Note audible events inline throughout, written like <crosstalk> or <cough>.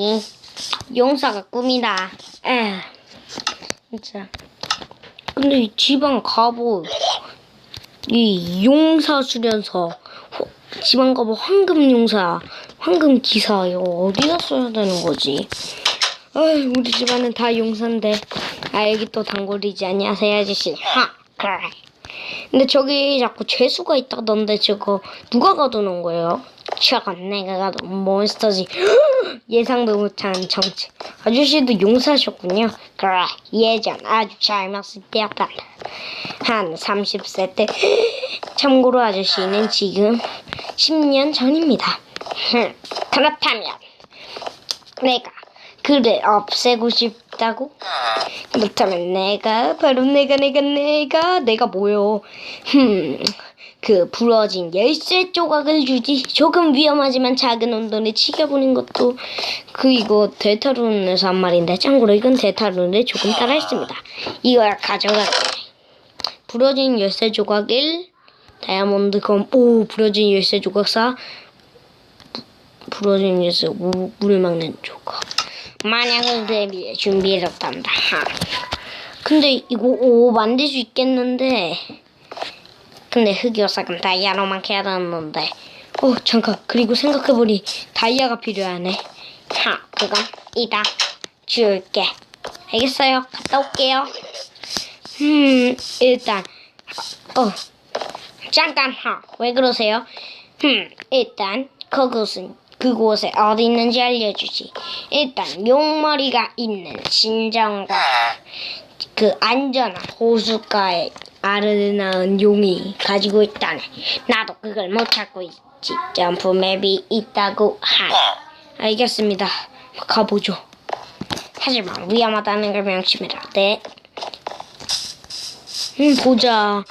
이 용사가 꿈이다. 에 진짜. 근데 이 지방 가보 이 용사 수련서 호- 지방 가보 황금 용사 황금 기사 이거 어디다 써야 되는 거지? 아 우리 집안은 다 용사인데 아 여기 또 단골이지 안녕하세요 아저씨 하 그래 근데 저기 자꾸 죄수가 있다던데 저거 누가 가둬놓은 거예요? 저건 내가 가둔 몬스터지. <gasps> 예상도 못한 정체. 아저씨도 용사셨군요. 그래 예전 아주 젊었을 때였다 한 30세 때. <gasps> 참고로 아저씨는 지금 10년 전입니다. 흠, <laughs> 그렇다면 내가 그를 없애고 싶다고? 그렇다면 내가 바로 내가 내가 내가 내가 뭐요? 흠. 그 부러진 열쇠 조각을 주지 조금 위험하지만 작은 온돈에 치겨보는 것도 그 이거 데타룬에서 한 말인데 참고로 이건 데타룬을 조금 따라했습니다 이걸 가져갈게 부러진 열쇠 조각 1 다이아몬드 검 오 부러진 열쇠 조각 4 부러진 열쇠 5 물을 막는 조각 만약을 대비해. 하. 근데 이거 오 만들 수 있겠는데. 근데 흑요석은 다이아로만 캐야 되는데. 어 잠깐 그리고 생각해보니 다이아가 필요하네. 하 그건 이다 줄게. 알겠어요. 갔다 올게요. 음 일단 어 잠깐 하왜 그러세요? 음 일단 그곳은 그곳에 어디 있는지 알려주지. 일단 용머리가 있는 신정과 그 안전한 호숫가에 알을 낳은 용이 가지고 있다네. 나도 그걸 못 찾고 있지. 점프 맵이 있다고 하. 알겠습니다. 가보죠. 하지만 위험하다는 걸 명심해라. 네. 음, 보자.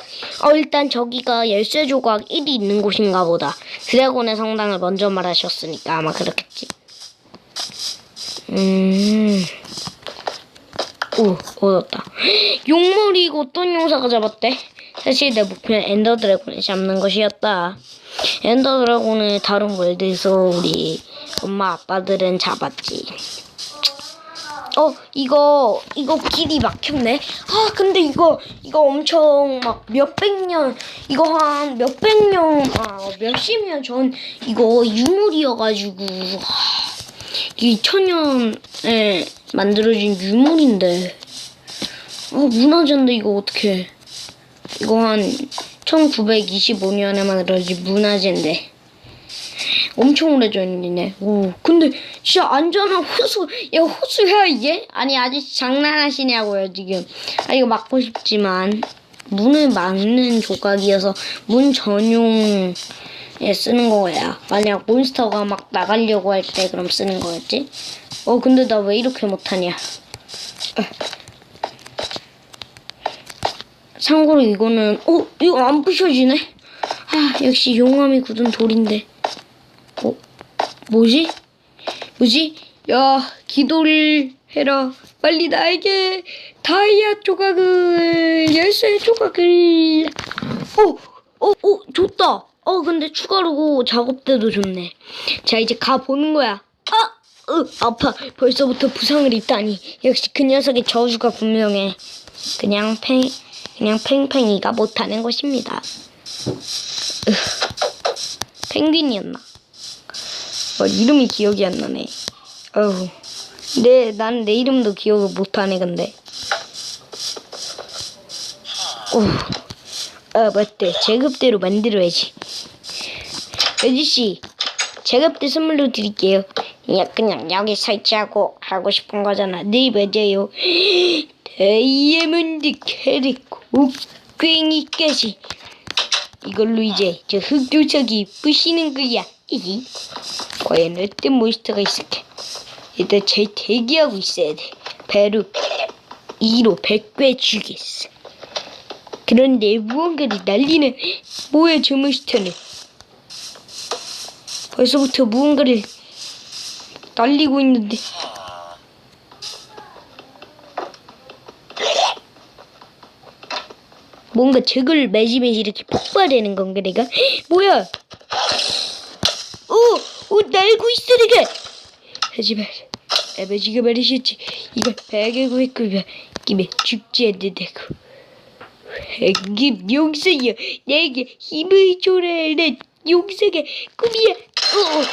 어, 일단 저기가 열쇠 조각 1이 있는 곳인가 보다. 드래곤의 성당을 먼저 말하셨으니까 아마 그렇겠지. 음. 오, 얻었다. <gasps> 용머리 이거 어떤 용사가 잡았대? 사실 내 목표는 엔더 드래곤을 잡는 것이었다. 엔더 드래곤을 다른 월드에서 우리 엄마 아빠들은 잡았지. 어 이거 이거 길이 막혔네. 아 근데 이거 이거 엄청 막 몇백 년 이거 한 몇백 년아 몇십 년 전 이거 유물이어가지고 하, 이 천년에 만들어진 유물인데. 어 문화재인데 이거 어떻게 이거 한 1925년에 만들어진 문화재인데 엄청 오래 전이네. 오, 근데 진짜 안전한 호수, 야 호수야 이게? 아니 아저씨 장난하시냐고요 지금. 아 이거 막고 싶지만 문을 막는 조각이어서 문 전용에 쓰는 거야. 만약 몬스터가 막 나가려고 할 때 그럼 쓰는 거였지? 어 근데 나 왜 이렇게 못하냐? 참고로 이거는 어 이거 안 부셔지네. 아 역시 용암이 굳은 돌인데. 어 뭐지? 뭐지? 야 기도를 해라. 빨리 나에게 다이아 조각을 열쇠 조각을. 어, 어, 어, 좋다. 어, 근데 추가로 작업대도 좋네. 자, 이제 가 보는 거야. 아, 으, 아파. 벌써부터 부상을 입다니. 역시 그 녀석의 저주가 분명해. 그냥 팽, 그냥 팽팽이가 못하는 것입니다. 으, 펭귄이었나? 어, 이름이 기억이 안 나네. 어우. 내, 난 내 이름도 기억을 못하네, 근데. 오. 아, 맞대. 제급대로 만들어야지. 아저씨, 제급대 선물로 드릴게요. 야, 그냥 여기 설치하고 하고 싶은 거잖아. 네, 맞아요. 다이아몬드 캐릭 곡괭이까지. 이걸로 이제 저 흑조석이 부시는 거야. 이기. 과연 어떤 몬스터가 있을까? 일단 잘 대기하고 있어야 돼. 바로 2로 100배 주겠어. 그런데 무언가를 날리는 뭐야 저 몬스터는. 벌써부터 무언가를 날리고 있는데. 뭔가 저걸 매지매지 이렇게 폭발되는 건가 내가? 뭐야? 어, 어 날고 내가. 하지만 아버지가 말하셨지. 이걸 배경고 했구면 김에 죽지 않는다고. 용서야. 내게 힘을. 내 용서가 꿈이야. 어, 어.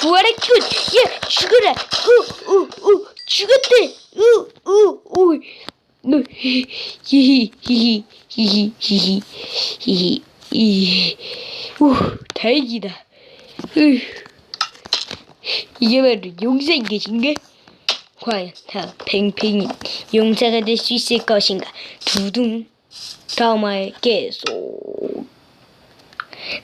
부활했군. 야, 죽어라. 어, 어, 어, 죽었대. 어, 어, 어. 너, 히히, 히히, 히히, 히히, 히히, 이, 우, 다행이다. 으, 이게 바로 용사인 것인가? 과연 다 팽팽이 용사가 될 수 있을 것인가? 두둥. 다음화에 계속.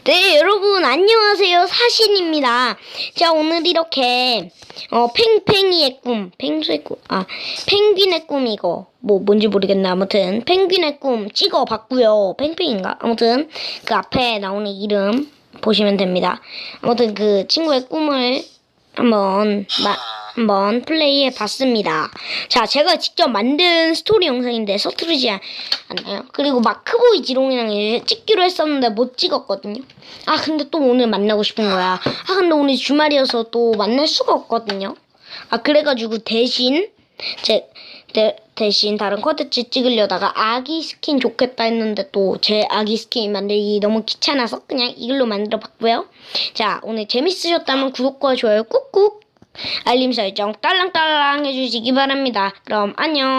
네, 여러분 안녕하세요. 사신입니다. 자, 오늘 이렇게 어 팽팽이의 꿈, 펭수의 꿈, 아 펭귄의 꿈이고 뭐 뭔지 모르겠네. 아무튼 펭귄의 꿈 찍어봤고요. 팽팽인가? 아무튼 그 앞에 나오는 이름 보시면 됩니다. 아무튼 그 친구의 꿈을 한번 마, 한번 플레이해 봤습니다. 자, 제가 직접 만든 스토리 영상인데 서투르지 않- 않나요? 그리고 마크보이 지롱이랑 찍기로 했었는데 못 찍었거든요. 아, 근데 또 오늘 만나고 싶은 거야. 아, 근데 오늘 주말이어서 또 만날 수가 없거든요. 아, 그래가지고 대신 제 대, 대신 다른 컨텐츠 찍으려다가 아기 스킨 좋겠다 했는데 또 제 아기 스킨 만들기 너무 귀찮아서 그냥 이걸로 만들어 봤고요. 자, 오늘 재밌으셨다면 구독과 좋아요 꾹꾹 알림 설정 딸랑딸랑 해주시기 바랍니다. 그럼 안녕.